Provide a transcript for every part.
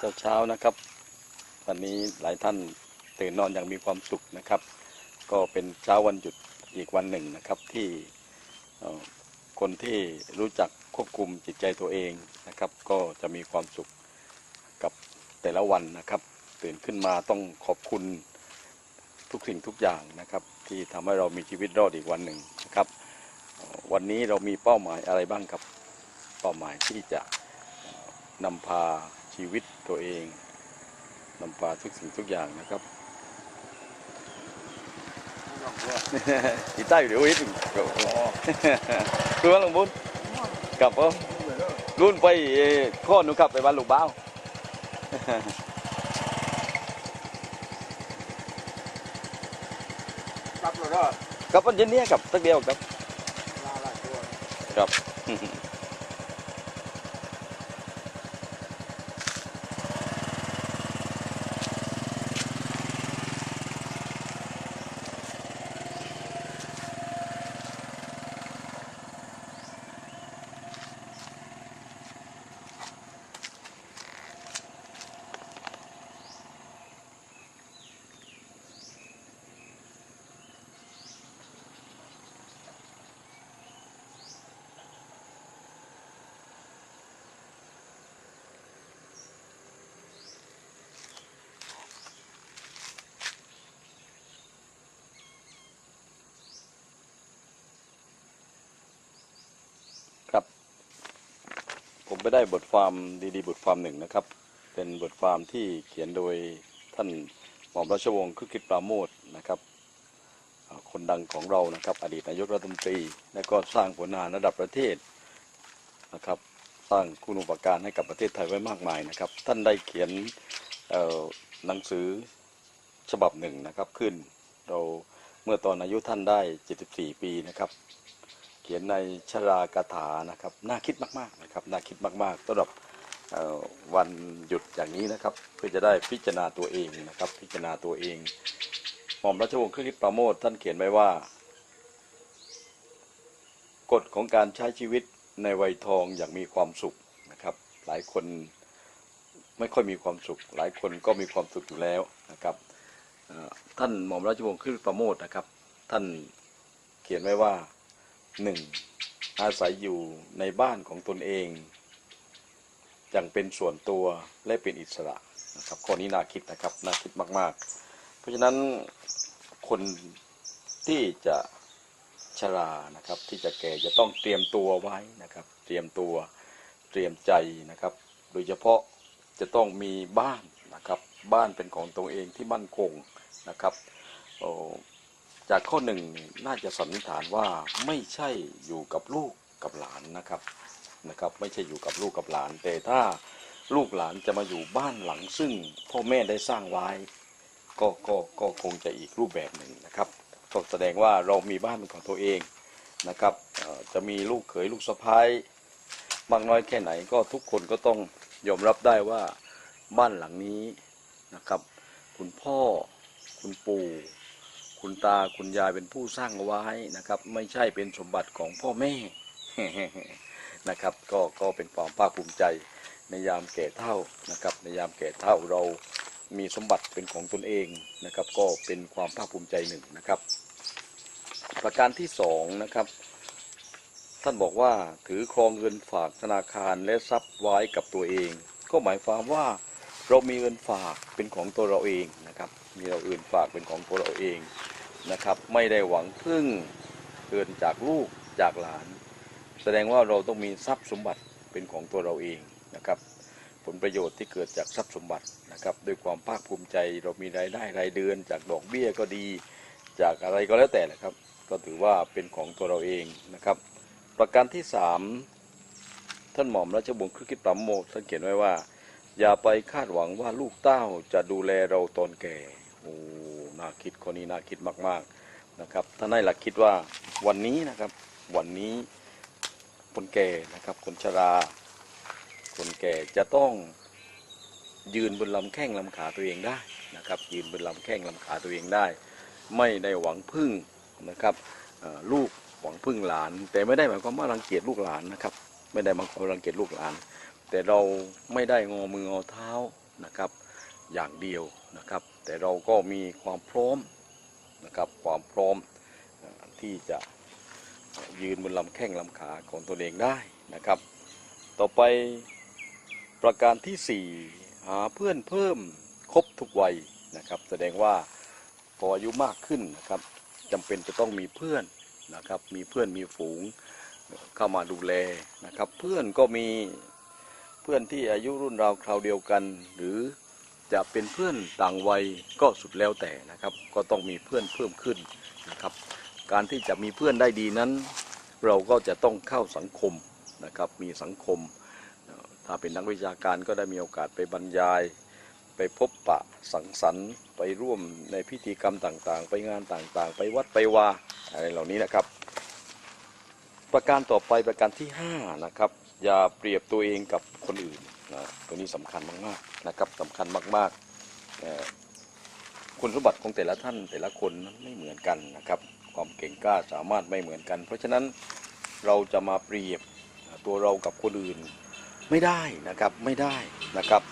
เช้าเช้าๆนะครับ วันนี้หลายท่านตื่นนอนอย่างมีความสุขนะครับ ก็เป็นเช้าวันหยุดอีกวันหนึ่งนะครับที่คนที่รู้จักควบคุมจิตใจตัวเองนะครับ ก็จะมีความสุขกับแต่ละวันนะครับ ตื่นขึ้นมาต้องขอบคุณทุกสิ่งทุกอย่างนะครับ ที่ทำให้เรามีชีวิตรอดอีกวันหนึ่งนะครับ วันนี้เรามีเป้าหมายอะไรบ้างครับ เป้าหมายที่จะนำพา ชีวิตตัวเองนำพาทุกสิ่งทุกอย่างนะครับอีใต้อยู่เดี๋ยวอีกคือว่าหลวงบุญกลับผมรุ่นไปเอ่อข้อหนูกลับไปบ้านลูกบ้าวรับเลยเด้อกลับวันเย็นนี้กับสักเดียวครับลาหลายตัวครับครับ ผมไปได้บทความดีๆ บทความหนึ่งนะครับ เป็นบทความที่เขียนโดยท่านหม่อมราชวงศ์คึกฤทธิ์ปราโมทนะครับ คนดังของเรานะครับ อดีตนายกรัฐมนตรี และก็สร้างผลงานระดับประเทศนะครับ สร้างคุณูปการให้กับประเทศไทยไว้มากมายนะครับ ท่านได้เขียนหนังสือฉบับหนึ่งนะครับขึ้นเราเมื่อตอนอายุท่านได้ 74 ปีนะครับ ขียนในชรากถานะครับน่าคิดมากๆนะครับน่าคิดมากๆสำหรับวันหยุดอย่างนี้นะครับ เพื่อจะได้พิจารณาตัวเองนะครับ พิจารณาตัวเองหม่อมราชวงศ์คริสประโมทท่านเขียนไว้ว่า กฎของการใช้ชีวิตในวัยทองอย่างมีความสุขนะครับ หลายคนไม่ค่อยมีความสุข หลายคนก็มีความสุขอยู่แล้วนะครับท่านหม่อมราชวงศ์คริสประโมทนะครับ ท่านเขียนไว้ว่า หนึ่งอาศัยอยู่ในบ้านของตนเองอย่างเป็นส่วนตัวและเป็นอิสระนะครับข้อนี้น่าคิดนะครับน่าคิดมาก ๆ เพราะฉะนั้นคนที่จะชรานะครับที่จะแก่จะต้องเตรียมตัวไว้นะครับ เตรียมตัวเตรียมใจนะครับ โดยเฉพาะจะต้องมีบ้านนะครับ บ้านเป็นของตัวเองที่มั่นคงนะครับ จากข้อหนึ่งน่าจะสันนิษฐานว่าไม่ใช่อยู่กับลูกกับหลานนะครับนะครับ ไม่ใช่อยู่กับลูกกับหลาน แต่ถ้าลูกหลานจะมาอยู่บ้านหลังซึ่งพ่อแม่ได้สร้างไว้ก็ก็ก็คงจะอีกรูปแบบหนึ่งนะครับก็แสดงว่าเรามีบ้านเป็นของตัวเองนะครับจะมีลูกเขยลูกสะพ้ายมากน้อยแค่ไหนก็ทุกคนก็ต้องยอมรับได้ว่าบ้านหลังนี้นะครับ คุณพ่อคุณปู่ คุณตาคุณยายเป็นผู้สร้างไว้นะครับ ไม่ใช่เป็นสมบัติของพ่อแม่นะครับ ก็ก็เป็นความภาคภูมิใจในยามแก่เท่านะครับ ในยามแก่เท่าเรามีสมบัติเป็นของตนเองนะครับ ก็เป็นความภาคภูมิใจหนึ่งนะครับ ประการที่สองนะครับ ท่านบอกว่าถือครองเงินฝากธนาคารและทรัพย์ไว้กับตัวเอง ก็หมายความว่าเรามีเงินฝากเป็นของตัวเราเองนะครับ มีเราอื่นฝากเป็นของตัวเราเองนะครับ ไม่ได้หวังพึ่งเกินจากลูกจากหลาน แสดงว่าเราต้องมีทรัพย์สมบัติเป็นของตัวเราเองนะครับ ผลประโยชน์ที่เกิดจากทรัพย์สมบัตินะครับด้วยความภาคภูมิใจเรามีรายได้รายเดือน จากดอกเบี้ยก็ดี จากอะไรก็แล้วแต่แหละครับ ก็ถือว่าเป็นของตัวเราเองนะครับ ประการที่สามท่านหม่อมราชบุงคคิดปราโมท่านเขียนไว้ว่า อย่าไปคาดหวังว่าลูกเต้าจะดูแลเราตอนแก่ อ้น่าคิดคนนี้น่าคิดมากๆนะครับท่านให้หลักคิดว่าวันนี้นะครับวันนี้คนแก่นะครับคนชรา คนแก่จะต้องยืนบนลำแข้งลำขาตัวเองได้นะครับยืนบนลำแข้งลำขาตัวเองได้ ไม่ได้หวังพึ่งนะครับลูกหวังพึ่งหลาน แต่ไม่ได้หมายความว่ารังเกียจลูกหลานนะครับไม่ได้หมายความว่ารังเกียจลูกหลาน แต่เราไม่ได้งอมืองอเท้านะครับอย่างเดียวนะครับ แต่เราก็มีความพร้อมนะครับความพร้อมที่จะยืนบนลำแข้งลำขาของตนเองได้นะครับ ต่อไปประการที่ 4 หาเพื่อนเพิ่มครบทุกวัยนะครับ แสดงว่าพออายุมากขึ้นนะครับจำเป็นจะต้องมีเพื่อนนะครับมีเพื่อนมีฝูงเข้ามาดูแลนะครับ เพื่อนก็มีเพื่อนที่อายุรุ่นราวคราวเดียวกัน หรือ จะเป็นเพื่อนต่างวัยก็สุดแล้วแต่นะครับ ก็ต้องมีเพื่อนเพิ่มขึ้นนะครับ การที่จะมีเพื่อนได้ดีนั้น เราก็จะต้องเข้าสังคมนะครับ มีสังคม ถ้าเป็นนักวิชาการก็ได้มีโอกาสไปบรรยาย ไปพบปะสังสรรค์ไปร่วมในพิธีกรรมต่างๆ ไปงานต่างๆ ไปวัดไปวาอะไรเหล่านี้นะครับ ประการต่อไปประการที่5นะครับอย่าเปรียบตัวเองกับคนอื่น นะตัวนี้สำคัญมากๆนะครับสำคัญมากๆคุณสมบัติของแต่ละท่านแต่ละคนนั้นไม่เหมือนกันนะครับ ความเก่งกล้าสามารถไม่เหมือนกัน เพราะฉะนั้นเราจะมาเปรียบตัวเรากับคนอื่นไม่ได้นะครับไม่ได้นะครับ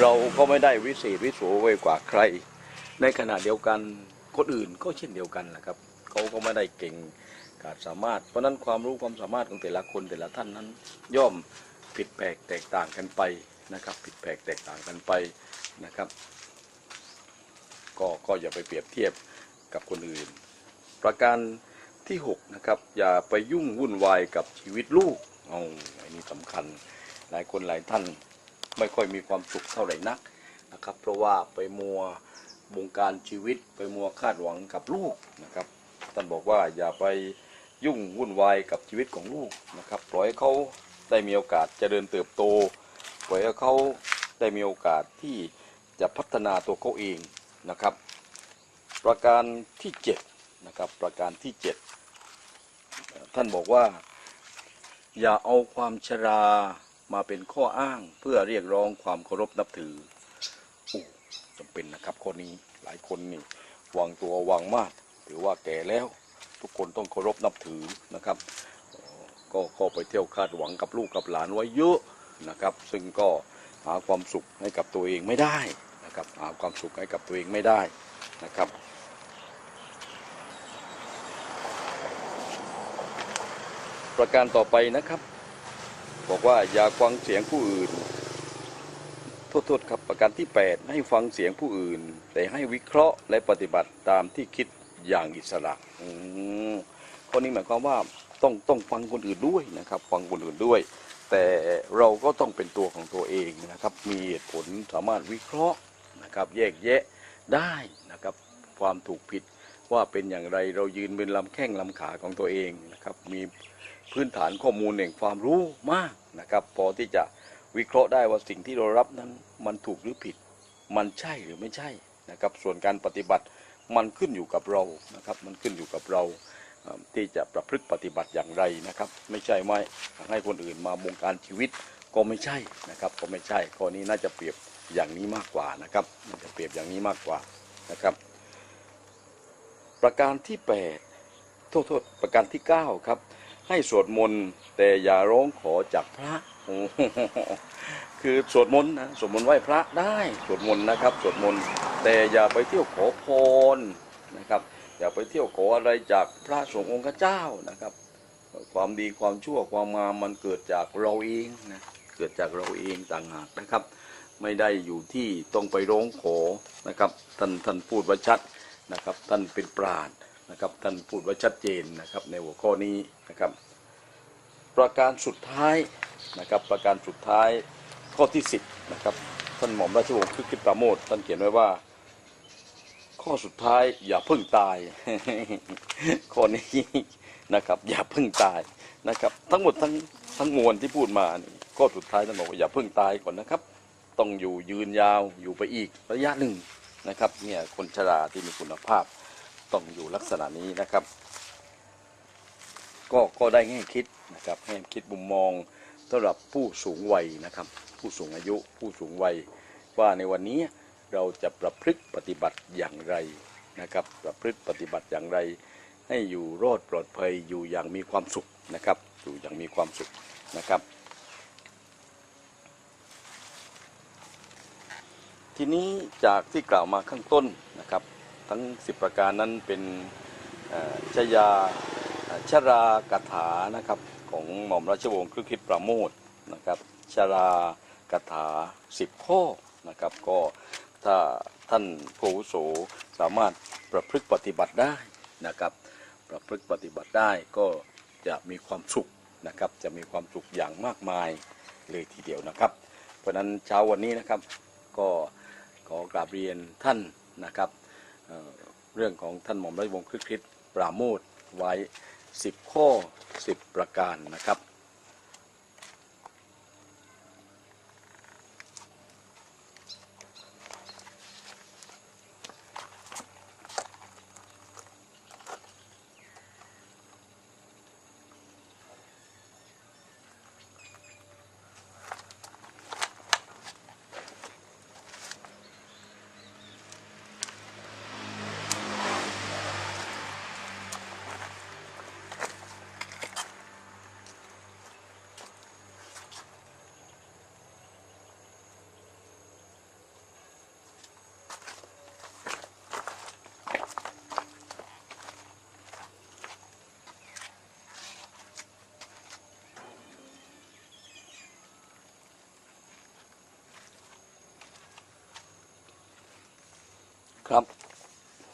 เราก็ไม่ได้วิเศษวิโสไวกว่าใคร ในขณะเดียวกันคนอื่นก็เช่นเดียวกันนะครับเขาก็ไม่ได้เก่งกาจสามารถ เพราะฉะนั้นความรู้ความสามารถของแต่ละคนแต่ละท่านนั้น ย่อม ผิดแปลกแตกต่างกันไปนะครับ ผิดแปลกแตกต่างกันไปนะครับ ก็ก็อย่าไปเปรียบเทียบกับคนอื่น ประการที่6นะครับอย่าไปยุ่งวุ่นวายกับชีวิตลูกเอาอันนี้สำคัญหลายคนหลายท่านไม่ค่อยมีความสุขเท่าไหร่นักนะครับ เพราะว่าไปมัวบงการชีวิตไปมัวคาดหวังกับลูกนะครับท่านบอกว่าอย่าไปยุ่งวุ่นวายกับชีวิตของลูกนะครับ ปล่อยเขา ได้มีโอกาสจเจริญเติบโตปล่อยให้เขาได้มีโอกาสที่จะพัฒนาตัวเขาเองนะครับ ประการที่7นะครับประการที่7เอ่อท่านบอกว่า อย่าเอาความชรามาเป็นข้ออ้างเพื่อเรียกร้องความเคารพนับถือโอ้จำเป็นนะครับข้อนี้หลายคนนี่วางตัววางมาดถือว่าแก่แล้วทุกคนต้องเคารพนับถือนะครับ เอ่อก็ก็ไปเที่ยวคาดหวังกับลูกกับหลานไว้เยอะนะครับ ซึ่งก็หาความสุขให้กับตัวเองไม่ได้นะครับหาความสุขให้กับตัวเองไม่ได้นะครับประการต่อไปนะครับ บอกว่าอย่าฟังเสียงผู้อื่นโทษโทษครับประการที่ 8 ให้ฟังเสียงผู้อื่น แต่ให้วิเคราะห์และปฏิบัติตามที่คิดอย่างอิสระอืมข้อนี้หมายความว่า ต้องต้องฟังคนอื่นด้วยนะครับ ฟังคนอื่นด้วย แต่เราก็ต้องเป็นตัวของตัวเองนะครับ มีเหตุผลสามารถวิเคราะห์นะครับ แยกแยะได้นะครับ ความถูกผิดว่าเป็นอย่างไรเรายืนเป็นลำแข้งลำขาของตัวเองนะครับ มีพื้นฐานข้อมูลแห่งความรู้มากนะครับ พอที่จะวิเคราะห์ได้ว่าสิ่งที่เรารับนั้นมันถูกหรือผิด มันใช่หรือไม่ใช่นะครับ ส่วนการปฏิบัติมันขึ้นอยู่กับเรานะครับ มันขึ้นอยู่กับเรา ที่จะประพฤติปฏิบัติอย่างไรนะครับ ไม่ใช่ไม่ให้คนอื่นมาบงการชีวิตก็ไม่ใช่นะครับ ก็ไม่ใช่ข้อนี้น่าจะเปรียบอย่างนี้มากกว่านะครับน่าจะเปรียบอย่างนี้มากกว่านะครับ ประการที่แปดโทษโทษประการที่เก้าครับให้สวดมนต์แต่อย่าร้องขอจากพระ คือสวดมนต์นะสวดมนต์ไหว้พระได้สวดมนต์นะครับ สวดมนต์แต่อย่าไปเที่ยวขอพร นะครับ อย่าไปเที่ยวขออะไรจากพระสงฆ์องค์เจ้านะครับ ความดีความชั่วความงามมันเกิดจากเราเองนะเกิดจากเราเองต่างหากนะครับ ไม่ได้อยู่ที่ต้องไปร้องขอนะครับท่านท่านพูดไว้ชัดนะครับ ท่านเป็นปราดนะครับท่านพูดไว้ชัดเจนนะครับในหัวข้อนี้นะครับ ประการสุดท้ายนะครับ ประการสุดท้ายข้อที่สิบนะครับท่านหม่อมราชวงศ์คึกฤทธิ์ปราโมทท่านเขียนไว้ว่า ข้อสุดท้ายอย่าเพิ่งตาย ข้อนี้นะครับ อย่าเพิ่งตายนะครับ ทั้งหมดทั้งทั้งมวลที่พูดมานี่ข้อสุดท้ายท่านบอกว่าอย่าเพิ่งตายก่อนนะครับ ต้องอยู่ยืนยาวอยู่ไปอีกระยะหนึ่งนะครับเนี่ยคนชราที่มีคุณภาพต้องอยู่ลักษณะนี้นะครับ ก็ก็ได้แง่คิดนะครับแง่คิดมุมมองสำหรับผู้สูงวัยนะครับ ผู้สูงอายุผู้สูงวัยว่าในวันนี้ เราจะประพฤติปฏิบัติอย่างไรนะครับ ประพฤติปฏิบัติอย่างไร ให้อยู่รอดปลอดภัยอยู่อย่างมีความสุขนะครับ อยู่อย่างมีความสุขนะครับ ทีนี้จากที่กล่าวมาข้างต้นนะครับ ทั้ง 10 ประการนั้นเป็นเอ่อชยาชรากถานะครับของหม่อมราชวงศ์ครึกฤทธิ์ประโมทนะครับชรากถา 10 ข้อนะครับ ก็ ถ้าท่านผู้อุโสสามารถประพฤติปฏิบัติได้นะครับ ประพฤติปฏิบัติได้ก็จะมีความสุขนะครับ จะมีความสุขอย่างมากมายเลยทีเดียวนะครับ เพราะฉะนั้นเช้าวันนี้นะครับก็ขอกราบเรียนท่านนะครับเเรื่องของท่านหม่อมราชวงศ์คริสคริสปราโมทไว้ 10 ข้อ 10 ประการนะครับ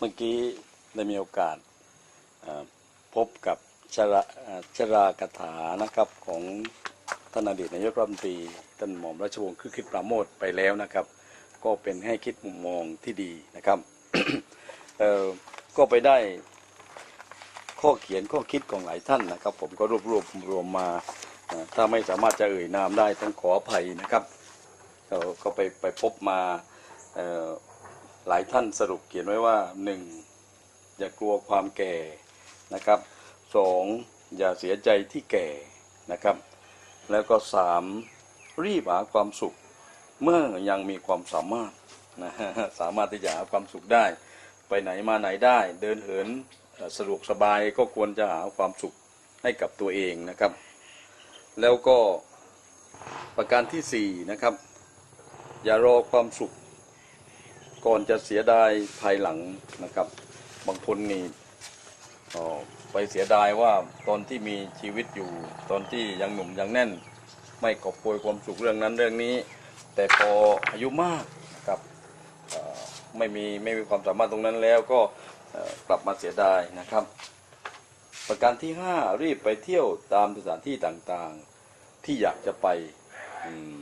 เมื่อกี้ได้มีโอกาสพบกับชราชรากถานะครับของท่านอดีตนายกรัฐมนตรีท่านหม่อมราชวงศ์คือคิดปราโมทไปแล้วนะครับ ก็เป็นให้คิดมุมมองที่ดีนะครับก็ไปได้ข้อเขียนข้อคิดของหลายท่านนะครับ ผมก็รวบรวมรวมมาถ้าไม่สามารถจะเอ่ยนามได้ต้องขออภัยนะครับเอ่อก็ไปไปพบมา หลายท่านสรุปเขียนไว้ว่าหนึ่งอย่ากลัวความแก่นะครับสองอย่าเสียใจที่แก่นะครับ แล้วก็สามรีบหาความสุขเมื่อยังมีความสามารถนะฮะสามารถที่จะหาความสุขได้ ไปไหนมาไหนได้ เดินเหินสะดวกสบายก็ควรจะหาความสุขให้กับตัวเองนะครับ แล้วก็ประการที่สี่นะครับอย่ารอความสุข ก่อนจะเสียดายภายหลังนะครับ บางคนนี่อ่อไปเสียดายว่าตอนที่มีชีวิตอยู่ ตอนที่ยังหนุ่มยังแน่น ไม่กอบโกยความสุขเรื่องนั้นเรื่องนี้ แต่พออายุมากนะครับไม่มีไม่มีความสามารถตรงนั้นแล้วก็กลับมาเสียดายนะครับ ประการที่ห้ารีบไปเที่ยวตามสถานที่ต่างๆที่อยากจะไปอืม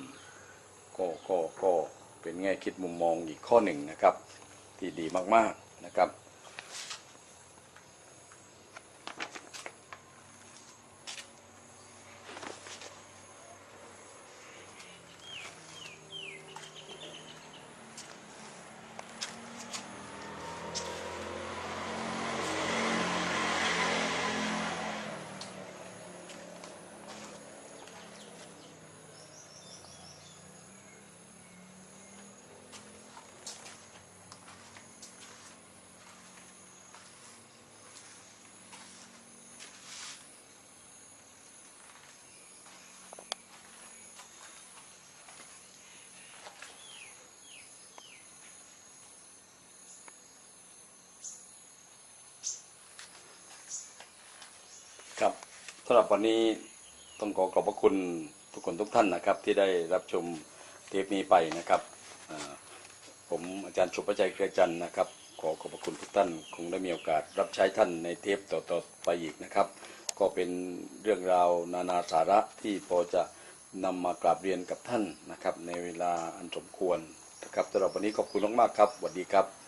ก็ก็ก็ เป็นแง่คิดมุมมองอีกข้อหนึ่งนะครับ ที่ดีมากๆนะครับครับ สำหรับวันนี้ต้องขอขอบพระคุณทุกคนทุกท่านนะครับ ที่ได้รับชมเทปนี้ไปนะครับผมอาจารย์สุภชัยเครือจันทร์นะครับ ขอขอบพระคุณทุกท่าน คงได้มีโอกาสรับใช้ท่านในเทปต่อๆไปอีกนะครับ ก็เป็นเรื่องราวนานาสาระที่พอจะนำมากราบเรียนกับท่านนะครับ ในเวลาอันสมควรนะครับสำหรับวันนี้ขอบคุณมากๆครับสวัสดีครับ